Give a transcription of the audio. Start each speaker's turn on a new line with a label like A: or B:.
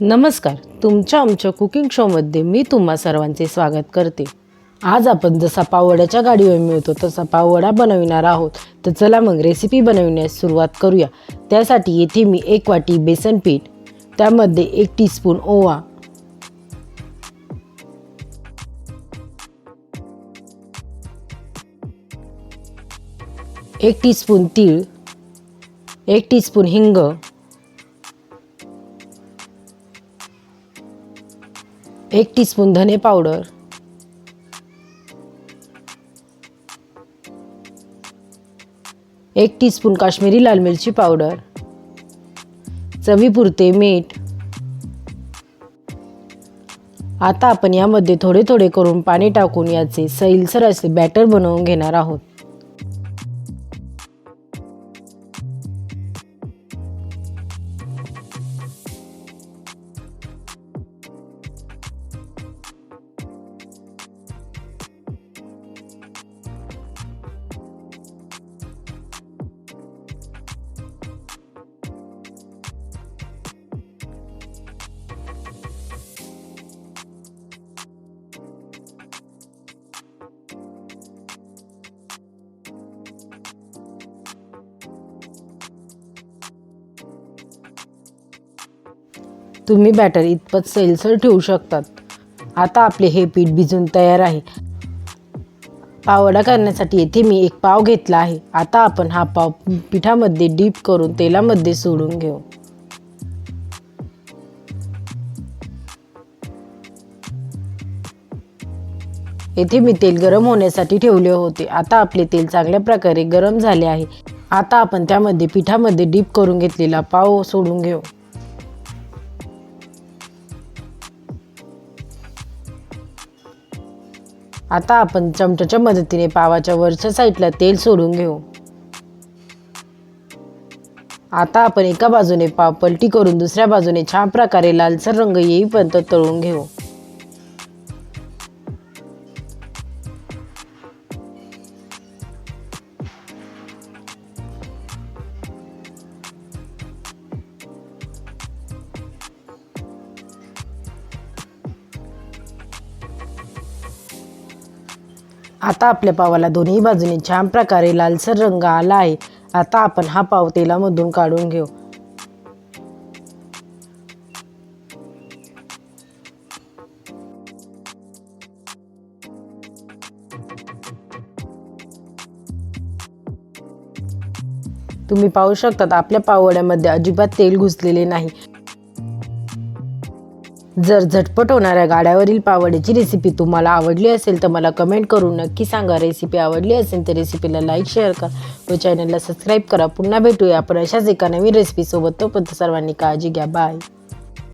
A: नमस्कार. तुमच्या आमच्या कुकिंग शोमध्ये मी तुम्हा सर्वांचे स्वागत करते. आज आपण जसा पाववड्याच्या गाडीवर मिळतो तसा पाववडा बनविणार आहोत. तर चला मग रेसिपी बनविण्यास सुरुवात करूया. त्यासाठी येथे मी एक वाटी बेसन पीठ त्यामध्ये एक टीस्पून ओवा एक टीस्पून तीळ एक टीस्पून हिंग एक टीस्पून धने पावडर एक टीस्पून काश्मीरी लाल मिरची पावडर चवीपुरते मीठ. आता आपण यामध्ये थोडे थोडे करून पाणी टाकून याचे सैलसर असे बॅटर बनवून घेणार आहोत. तुम्ही बॅटर इतपत सैलसर ठेवू शकतात. आता आपले हे पीठ भिजून तयार आहे. पावडा करण्यासाठी येथे मी एक पाव घेतला आहे. आता आपण हा पाव पिठामध्ये डीप करून तेलामध्ये सोडून घेऊ. येथे मी तेल गरम होण्यासाठी ठेवले होते. आता आपले तेल चांगल्या प्रकारे गरम झाले आहे. आता आपण त्यामध्ये पिठामध्ये डीप करून घेतलेला पाव सोडून घेऊ. आता आपण चमच्याच्या मदतीने पावाच्या वरच्या साईडला तेल सोडून घेऊ. आता आपण एका बाजूने पाव पलटी करून दुसऱ्या बाजूने छान प्रकारे लालसर रंग येईपर्यंत तळून घेऊ. आता आपल्या पावाला दोन्ही बाजूने छान प्रकारे लालसर रंग आला आहे. आता आपण हा पाव तेलामधून काढून घेऊ. तुम्ही पाहू शकतात आपल्या पावड्यामध्ये अजिबात तेल घुसलेले नाही. जर झटपट होणाऱ्या गाड्यावरील पावड्याची रेसिपी तुम्हाला आवडली असेल तर मला कमेंट करून नक्की सांगा. रेसिपी आवडली असेल तर रेसिपीला लाईक शेअर करा. व चॅनलला सबस्क्राईब करा. पुन्हा भेटूया आपण अशाच एका नवीन रेसिपीसोबत तोपर्यंत सर्वांनी काळजी घ्या. बाय